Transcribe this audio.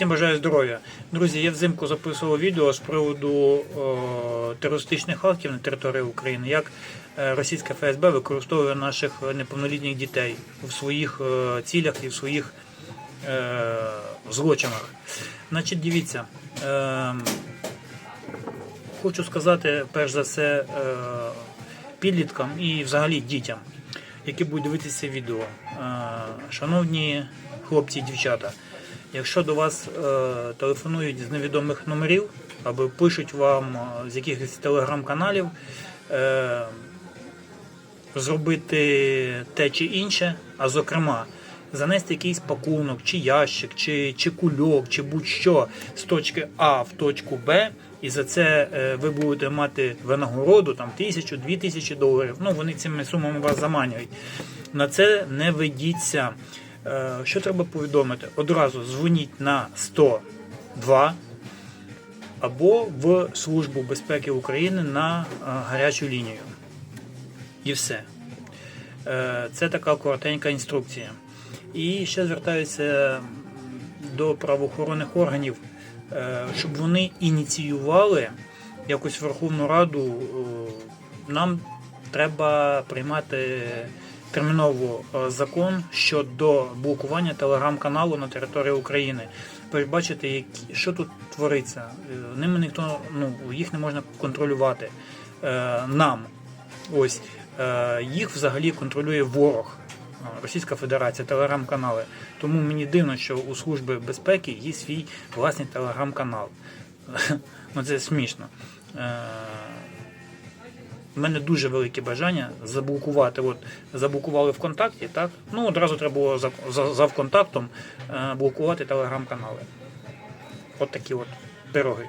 Всім бажаю здоров'я. Друзі, я взимку записував відео з приводу о, терористичних актів на території України, як е, російська ФСБ використовує наших неповнолітніх дітей в своїх е, цілях і в своїх е, злочинах. Значить, дивіться, е, хочу сказати, перш за все, е, підліткам і взагалі дітям, які будуть дивитися відео. Е, Шановні хлопці і дівчата, якщо до вас е, телефонують з невідомих номерів або пишуть вам е, з якихось телеграм-каналів, е, зробити те чи інше, а зокрема, занести якийсь пакунок, чи ящик, чи, чи кульок, чи будь-що з точки А в точку Б, і за це е, ви будете мати винагороду там тисячу, дві тисячі доларів. Ну вони цими сумами вас заманюють. На це не ведіться. Е, Що треба повідомити? Одразу дзвоніть на 102 або в Службу безпеки України на е, гарячу лінію. І все. Е, Це така коротенька інструкція. І ще звертаюся до правоохоронних органів, щоб вони ініціювали якось Верховну Раду. Нам треба приймати терміново е, закон щодо блокування телеграм-каналу на території України. Передбачити, що тут твориться. Е, Ними ніхто ну, їх не можна контролювати. Е, Нам. Ось їх взагалі контролює ворог. Російська Федерація, телеграм-канали. Тому мені дивно, що у Служби безпеки є свій власний телеграм-канал. ну це смішно. У мене дуже велике бажання заблокувати. От заблокували ВКонтакті, так? Ну одразу треба було за, за, за ВКонтактом е, блокувати телеграм-канали. От такі от пироги.